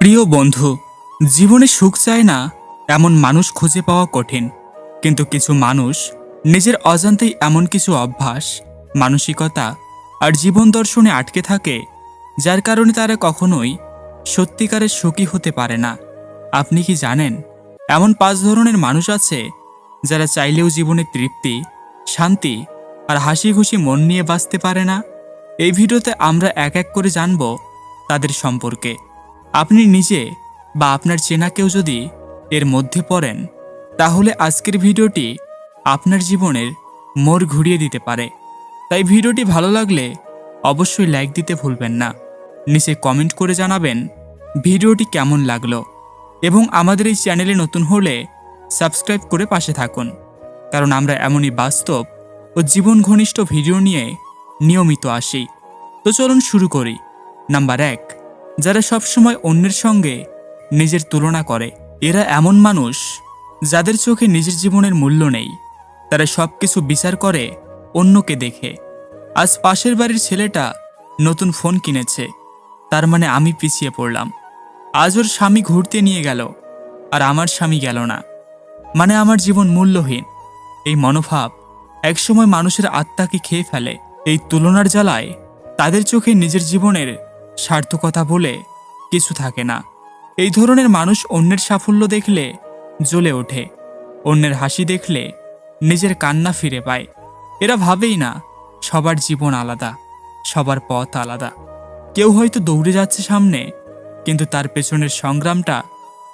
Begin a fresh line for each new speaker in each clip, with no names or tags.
প্রিয় বন্ধু, জীবনে সুখ চায় না এমন মানুষ খুঁজে পাওয়া কঠিন। কিন্তু কিছু মানুষ নিজের অজান্তেই এমন কিছু অভ্যাস, মানসিকতা আর জীবন দর্শনে আটকে থাকে, যার কারণে তারা কখনোই সত্যিকারের সুখী হতে পারে না। আপনি কি জানেন, এমন পাঁচ ধরনের মানুষ আছে যারা চাইলেও জীবনে তৃপ্তি, শান্তি আর হাসি খুশি মন নিয়ে বাঁচতে পারে না? এই ভিডিওতে আমরা এক এক করে জানব তাদের সম্পর্কে। আপনি নিজে বা আপনার চেনা কেউ যদি এর মধ্যে পড়েন, তাহলে আজকের ভিডিওটি আপনার জীবনের মোড় ঘুরিয়ে দিতে পারে। তাই ভিডিওটি ভালো লাগলে অবশ্যই লাইক দিতে ভুলবেন না। নিচে কমেন্ট করে জানাবেন ভিডিওটি কেমন লাগল এবং আমাদের এই চ্যানেলে নতুন হলে সাবস্ক্রাইব করে পাশে থাকুন। কারণ আমরা এমনই বাস্তব ও জীবন ঘনিষ্ঠ ভিডিও নিয়ে নিয়মিত আসি। তো চলুন শুরু করি। নাম্বার এক যারা সবসময় অন্যের সঙ্গে নিজের তুলনা করে। এরা এমন মানুষ যাদের চোখে নিজের জীবনের মূল্য নেই। তারা সব কিছু বিচার করে, অন্যকে দেখে। আজ পাশের বাড়ির ছেলেটা নতুন ফোন কিনেছে। তার মানে আমি পিছিয়ে পড়লাম। আজ ওর স্বামী ঘুরতে নিয়ে গেল, আর আমার স্বামী গেল না। মানে আমার জীবন মূল্যহীন। এই মনোভাব একসময় মানুষের আত্মাকে খেয়ে ফেলে। এই তুলনার জ্বালায় তাদের চোখে নিজের জীবনের সার্থকতা বলে কিছু থাকে না। এই ধরনের মানুষ অন্যের সাফল্য দেখলে জ্বলে ওঠে। অন্যের হাসি দেখলে নিজের কান্না ফিরে পায়। এরা ভাবেই না, সবার জীবন আলাদা, সবার পথ আলাদা। কেউ হয়তো দৌড়ে যাচ্ছে সামনে, কিন্তু তার পেছনের সংগ্রামটা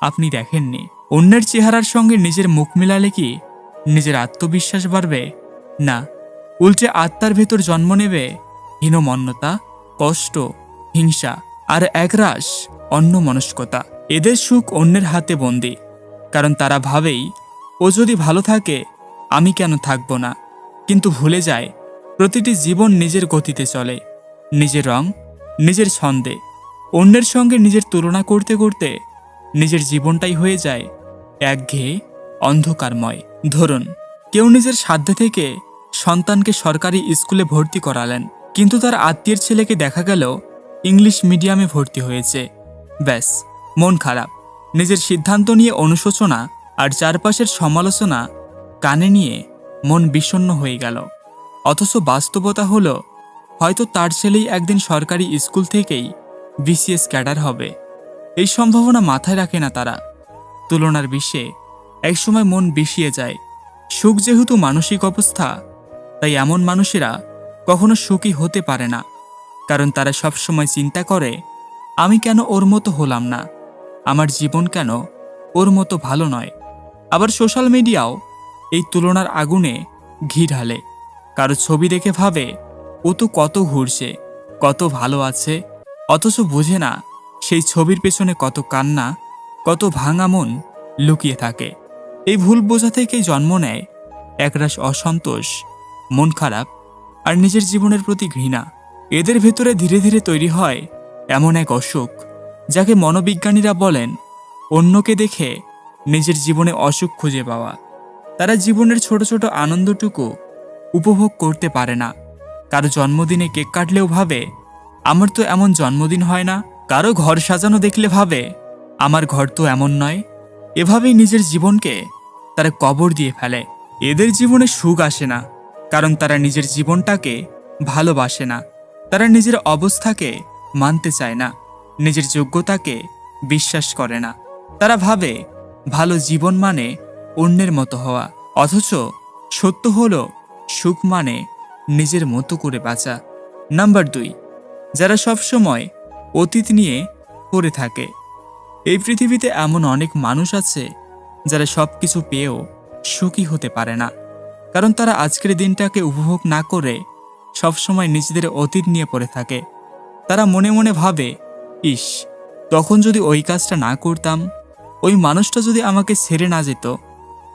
আপনি দেখেননি। অন্যের চেহারার সঙ্গে নিজের মুখ মিলালে কি নিজের আত্মবিশ্বাস বাড়বে? না। উল্টে আত্মার ভেতর জন্ম নেবে হীনমন্যতা, কষ্ট হিংসা আর একরাশ অন্য মনস্কতা এদের সুখ অন্যের হাতে বন্দি। কারণ তারা ভাবেই, ও যদি ভালো থাকে, আমি কেন থাকব না? কিন্তু ভুলে যায়, প্রতিটি জীবন নিজের গতিতে চলে। নিজের রং, নিজের ছন্দে। অন্যের সঙ্গে নিজের তুলনা করতে করতে নিজের জীবনটাই হয়ে যায় একঘেয়ে অন্ধকারময়। ধরুন, কেউ নিজের সাধ্য থেকে সন্তানকে সরকারি স্কুলে ভর্তি করালেন, কিন্তু তার আত্মীয়ের ছেলেকে দেখা গেল ইংলিশ মিডিয়ামে ভর্তি হয়েছে। ব্যাস, মন খারাপ। নিজের সিদ্ধান্ত নিয়ে অনুশোচনা আর চারপাশের সমালোচনা কানে নিয়ে মন বিষণ্ণ হয়ে গেল। অথচ বাস্তবতা হলো, হয়তো তার ছেলেই একদিন সরকারি স্কুল থেকেই বিসিএস ক্যাডার হবে। এই সম্ভাবনা মাথায় রাখে না তারা। তুলনার বিষে একসময় মন বিষিয়ে যায়। সুখ যেহেতু মানসিক অবস্থা, তাই এমন মানুষেরা কখনো সুখী হতে পারে না। কারণ তারা সবসময় চিন্তা করে, আমি কেন ওর মতো হলাম না? আমার জীবন কেন ওর মতো ভালো নয়? আবার সোশ্যাল মিডিয়াও এই তুলনার আগুনে ঘি ঢালে। কারও ছবি দেখে ভাবে, ও তো কত ঘুরছে, কত ভালো আছে। অথচ বোঝে না, সেই ছবির পেছনে কত কান্না, কত ভাঙা মন লুকিয়ে থাকে। এই ভুল বোঝা থেকেই জন্ম নেয় একরাশ অসন্তোষ, মন খারাপ আর নিজের জীবনের প্রতি ঘৃণা। এদের ভেতরে ধীরে ধীরে তৈরি হয় এমন এক অসুখ, যাকে মনোবিজ্ঞানীরা বলেন, অন্যকে দেখে নিজের জীবনে অসুখ খুঁজে পাওয়া। তারা জীবনের ছোট ছোট আনন্দটুকু উপভোগ করতে পারে না। কারও জন্মদিনে কেক কাটলেও ভাবে, আমার তো এমন জন্মদিন হয় না। কারও ঘর সাজানো দেখলে ভাবে, আমার ঘর তো এমন নয়। এভাবেই নিজের জীবনকে তারা কবর দিয়ে ফেলে। এদের জীবনে সুখ আসে না, কারণ তারা নিজের জীবনটাকে ভালোবাসে না। তারা নিজের অবস্থাকে মানতে চায় না, নিজের যোগ্যতাকে বিশ্বাস করে না। তারা ভাবে, ভালো জীবন মানে অন্যের মতো হওয়া, অথচ সত্য হল সুখ মানে নিজের মতো করে বাঁচা। নাম্বার দুই, যারা সবসময় অতীত নিয়ে পড়ে থাকে। এই পৃথিবীতে এমন অনেক মানুষ আছে, যারা সব কিছু পেয়েও সুখী হতে পারে না। কারণ তারা আজকের দিনটাকে উপভোগ না করে সবসময় নিজেদের অতীত নিয়ে পড়ে থাকে। তারা মনে মনে ভাবে, ইস, তখন যদি ওই কাজটা না করতাম, ওই মানুষটা যদি আমাকে ছেড়ে না যেত,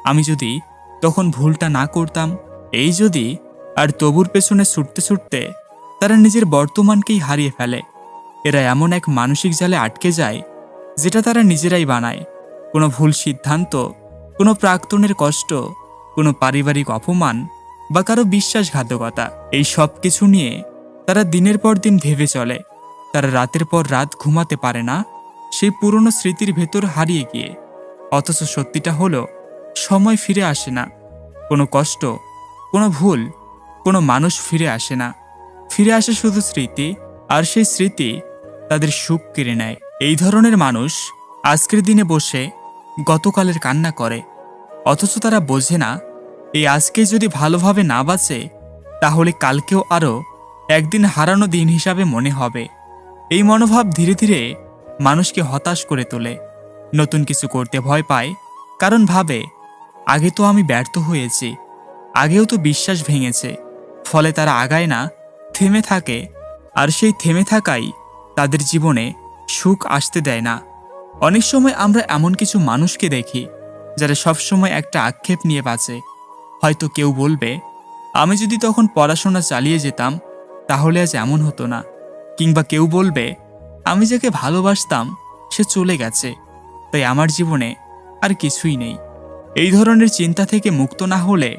আমি যদি তখন ভুলটা না করতাম, এই যদি আর তবুর পেছনে ছুটতে ছুটতে তারা নিজের বর্তমানকেই হারিয়ে ফেলে। এরা এমন এক মানসিক জালে আটকে যায়, যেটা তারা নিজেরাই বানায়। কোনো ভুল সিদ্ধান্ত, কোনো প্রাক্তনের কষ্ট, কোনো পারিবারিক অপমান বা কারও বিশ্বাসঘাতকতা, এই সব কিছু নিয়ে তারা দিনের পর দিন ভেবে চলে। তারা রাতের পর রাত ঘুমাতে পারে না, সেই পুরনো স্মৃতির ভেতর হারিয়ে গিয়ে। অথচ সত্যিটা হলো, সময় ফিরে আসে না। কোনো কষ্ট, কোনো ভুল, কোনো মানুষ ফিরে আসে না। ফিরে আসে শুধু স্মৃতি, আর সেই স্মৃতি তাদের সুখ কেড়ে নেয়। এই ধরনের মানুষ আজকের দিনে বসে গতকালের কান্না করে। অথচ তারা বোঝে না এই আজকে যদি ভালোভাবে না বাঁচে, তাহলে কালকেও আরও একদিন হারানো দিন হিসাবে মনে হবে। এই মনোভাব ধীরে ধীরে মানুষকে হতাশ করে তোলে। নতুন কিছু করতে ভয় পায়, কারণ ভাবে, আগে তো আমি ব্যর্থ হয়েছি, আগেও তো বিশ্বাস ভেঙেছে, ফলে তারা আগায় না, থেমে থাকে, আর সেই থেমে থাকাই তাদের জীবনে সুখ আসতে দেয় না। অনেক সময় আমরা এমন কিছু মানুষকে দেখি, যারা সবসময় একটা আক্ষেপ নিয়ে বাঁচে। হয়তো কেউ বলবে, আমি যদি তখন পড়াশোনা চালিয়ে যেতাম, তাহলে আজ এমন হতো না। কিংবা কেউ বলবে, আমি যাকে ভালোবাসতাম, সে চলে গেছে। তাই আমার জীবনে আর কিছুই নেই। এই ধরনের চিন্তা থেকে মুক্ত না হলে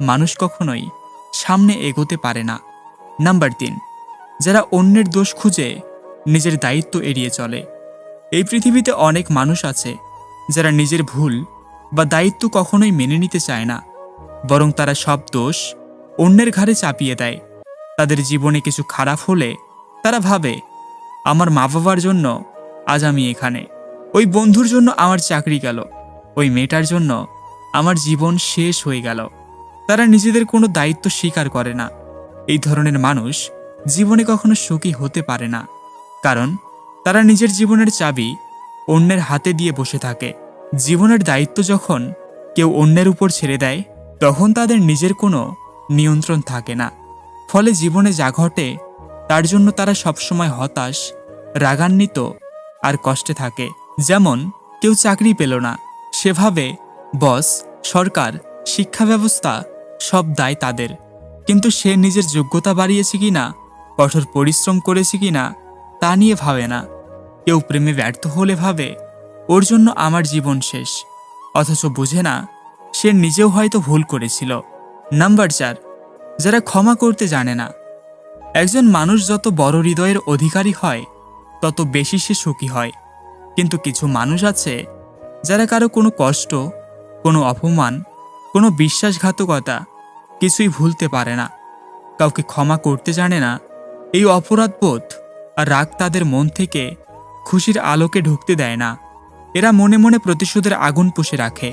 মানুষ কখনোই সামনে এগোতে পারে না। নাম্বার তিন, যারা অন্যের দোষ খুঁজে নিজের দায়িত্ব এড়িয়ে চলে। এই পৃথিবীতে অনেক মানুষ আছে, যারা নিজের ভুল বা দায়িত্ব কখনোই মেনে নিতে চায় না। বরং তারা সব দোষ অন্যের ঘাড়ে চাপিয়ে দেয়। তাদের জীবনে কিছু খারাপ হলে তারা ভাবে, আমার মা বাবার জন্য আজ আমি এখানে। ওই বন্ধুর জন্য আমার চাকরি গেল। ওই মেয়েটার জন্য আমার জীবন শেষ হয়ে গেল। তারা নিজেদের কোনো দায়িত্ব স্বীকার করে না। এই ধরনের মানুষ জীবনে কখনো সুখী হতে পারে না। কারণ তারা নিজের জীবনের চাবি অন্যের হাতে দিয়ে বসে থাকে। জীবনের দায়িত্ব যখন কেউ অন্যের উপর ছেড়ে দেয় তখন তাদের নিজের কোনো নিয়ন্ত্রণ থাকে না। ফলে জীবনে যা ঘটে, তার জন্য তারা সবসময় হতাশ, রাগান্বিত আর কষ্টে থাকে। যেমন, কেউ চাকরি পেল না। সেভাবে বস, সরকার, শিক্ষা ব্যবস্থা সব দায় তাদের। কিন্তু সে নিজের যোগ্যতা বাড়িয়েছে কিনা, কঠোর পরিশ্রম করেছে কিনা, তা নিয়ে ভাবে না। কেউ প্রেমে ব্যর্থ হলে ভাবে, ওর জন্য আমার জীবন শেষ। অথচ বুঝে না সে নিজেও হয়তো ভুল করেছিল। নাম্বার চার, যারা ক্ষমা করতে জানে না। একজন মানুষ যত বড় হৃদয়ের অধিকারী হয়, তত বেশি সে সুখী হয়। কিন্তু কিছু মানুষ আছে, যারা কারও কোনো কষ্ট, কোনো অপমান, কোনো বিশ্বাসঘাতকতা কিছুই ভুলতে পারে না। কাউকে ক্ষমা করতে জানে না, এই অপরাধবোধ আর রাগ তাদের মন থেকে খুশির আলোকে ঢুকতে দেয় না। এরা মনে মনে প্রতিশোধের আগুন পুষে রাখে।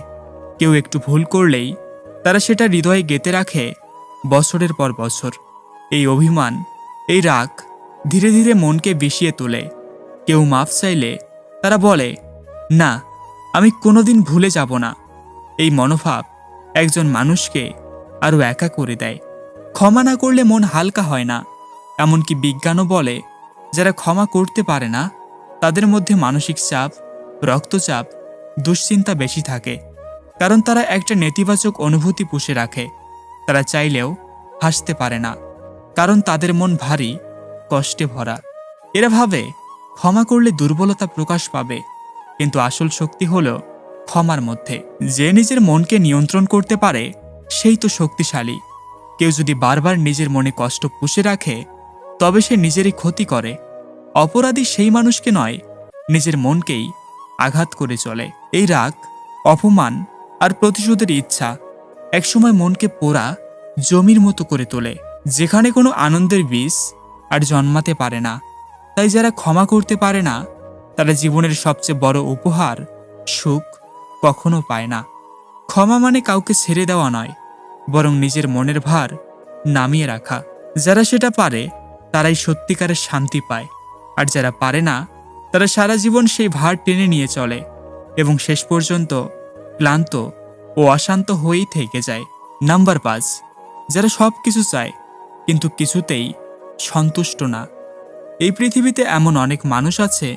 কেউ একটু ভুল করলেই তারা সেটা হৃদয়ে গেঁথে রাখে বছরের পর বছর। এই অভিমান, এই রাগ ধীরে ধীরে মনকে বিষিয়ে তোলে। কেউ মাফ চাইলে তারা বলে, না, আমি কোনোদিন ভুলে যাব না। এই মনোভাব একজন মানুষকে আরও একা করে দেয়। ক্ষমা না করলে মন হালকা হয় না। এমনকি বিজ্ঞানও বলে, যারা ক্ষমা করতে পারে না, তাদের মধ্যে মানসিক চাপ, রক্তচাপ, দুশ্চিন্তা বেশি থাকে। কারণ তারা একটা নেতিবাচক অনুভূতি পুষে রাখে। তারা চাইলেও হাসতে পারে না, কারণ তাদের মন ভারী, কষ্টে ভরা। এরা ভাবে, ক্ষমা করলে দুর্বলতা প্রকাশ পাবে, কিন্তু আসল শক্তি হল ক্ষমার মধ্যে। যে নিজের মনকে নিয়ন্ত্রণ করতে পারে, সেই তো শক্তিশালী। কেউ যদি বারবার নিজের মনে কষ্ট পুষে রাখে, তবে সে নিজেরই ক্ষতি করে। অপরাধী সেই মানুষকে নয়, নিজের মনকেই আঘাত করে চলে। এই রাগ, অপমান আর প্রতিশোধের ইচ্ছা। একসময় মনকে পোড়া জমির মতো করে তোলে, যেখানে কোনো আনন্দের বীজ আর জন্মাতে পারে না। তাই যারা ক্ষমা করতে পারে না, তারা জীবনের সবচেয়ে বড় উপহার সুখ কখনো পায় না। ক্ষমা মানে কাউকে ছেড়ে দেওয়া নয়, বরং নিজের মনের ভার নামিয়ে রাখা। যারা সেটা পারে, তারাই সত্যিকারের শান্তি পায়। আর যারা পারে না, তারা সারা জীবন সেই ভার টেনে নিয়ে চলে। এবং শেষ পর্যন্ত ক্লান্ত ও অশান্ত হয়েই থেকে যায়। নাম্বার পাঁচ, যারা সব কিছু চায়, কিন্তু কিছুতেই সন্তুষ্ট না। এই পৃথিবীতে এমন অনেক মানুষ আছে,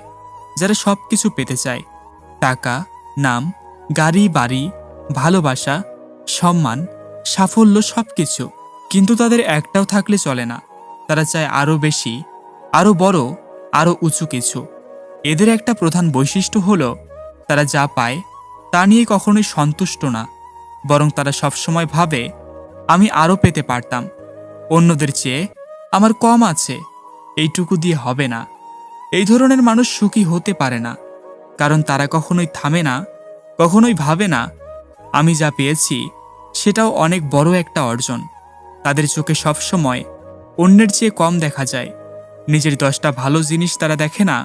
যারা সব কিছু পেতে চায়। টাকা, নাম, গাড়ি, বাড়ি, ভালোবাসা, সম্মান, সাফল্য সব কিছু কিন্তু তাদের একটাও থাকলে চলে না। তারা চায় আরও বেশি, আরও বড়, আরও উঁচু কিছু। এদের একটা প্রধান বৈশিষ্ট্য হলো, তারা যা পায় তা নিয়ে কখনোই সন্তুষ্ট না, বরং তারা সবসময় ভাবে, আমি আরও পেতে পারতাম। অন্যদের চেয়ে আমার কম আছে, এইটুকু দিয়ে হবে না। এই ধরনের মানুষ সুখী হতে পারে না, কারণ তারা কখনোই থামে না, কখনোই ভাবে না, আমি যা পেয়েছি, সেটাও অনেক বড় একটা অর্জন। তাদের চোখে সবসময় অন্যের চেয়ে কম দেখা যায়। নিজের দশটা ভালো জিনিস তারা দেখে না,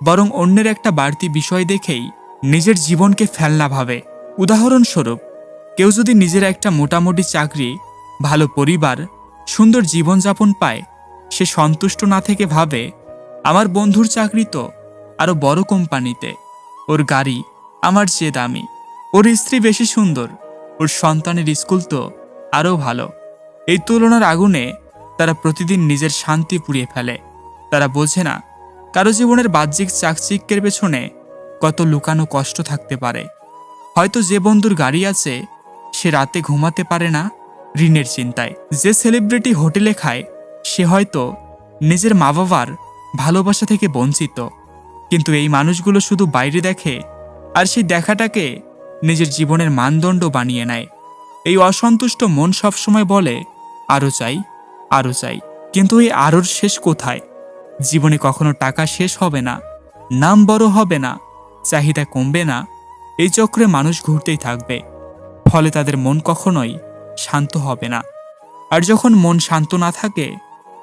বরং অন্যের একটা বাড়তি বিষয় দেখেই নিজের জীবনকে ফেলনা ভাবে। উদাহরণস্বরূপ, কেউ যদি নিজের একটা মোটামুটি চাকরি, ভালো পরিবার, সুন্দর জীবনযাপন পায়, সে সন্তুষ্ট না থেকে ভাবে, আমার বন্ধুর চাকরি তো আরও বড় কোম্পানিতে। ওর গাড়ি আমার চেয়ে দামি। ওর স্ত্রী বেশি সুন্দর। ওর সন্তানের স্কুল তো আরও ভালো। এই তুলনার আগুনে তারা প্রতিদিন নিজের শান্তি পুড়িয়ে ফেলে। তারা বোঝে না, কারও জীবনের বাহ্যিক চাকচিক্যের পেছনে কত লুকানো কষ্ট থাকতে পারে। হয়তো যে বন্ধুর গাড়ি আছে, সে রাতে ঘুমাতে পারে না ঋণের চিন্তায়। যে সেলিব্রিটি হোটেলে খায়, সে হয়তো নিজের মা বাবার ভালোবাসা থেকে বঞ্চিত। কিন্তু এই মানুষগুলো শুধু বাইরে দেখে আর সেই দেখাটাকে নিজের জীবনের মানদণ্ড বানিয়ে নেয়। এই অসন্তুষ্ট মন সবসময় বলে আরও চাই আরও চাই। কিন্তু এই আরোর শেষ কোথায়? জীবনে কখনো টাকা শেষ হবে না, নাম বড় হবে না। চাহিদা কমবে না, এই চক্রে মানুষ ঘুরতেই থাকবে। ফলে তাদের মন কখনোই শান্ত হবে না। আর যখন মন শান্ত না থাকে,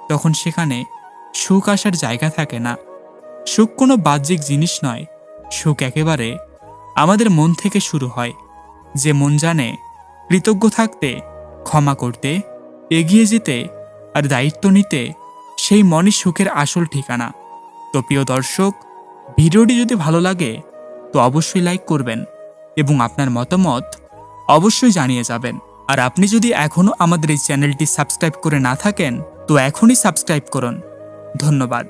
তখন সেখানে সুখ আসার জায়গা থাকে না। সুখ কোনো বাহ্যিক জিনিস নয়, সুখ একেবারে আমাদের মন থেকে শুরু হয়। যে মন জানে কৃতজ্ঞ থাকতে, ক্ষমা করতে, এগিয়ে যেতে আর দায়িত্ব নিতে, সেই মনই সুখের আসল ঠিকানা। তো প্রিয় দর্শক, ভিডিওটি যদি ভালো লাগে তো অবশ্যই লাইক করবেন এবং আপনার মতামত অবশ্যই জানিয়ে যাবেন। আর আপনি যদি এখনও আমাদের এই চ্যানেলটি সাবস্ক্রাইব করে না থাকেন, তো এখনই সাবস্ক্রাইব করুন। ধন্যবাদ।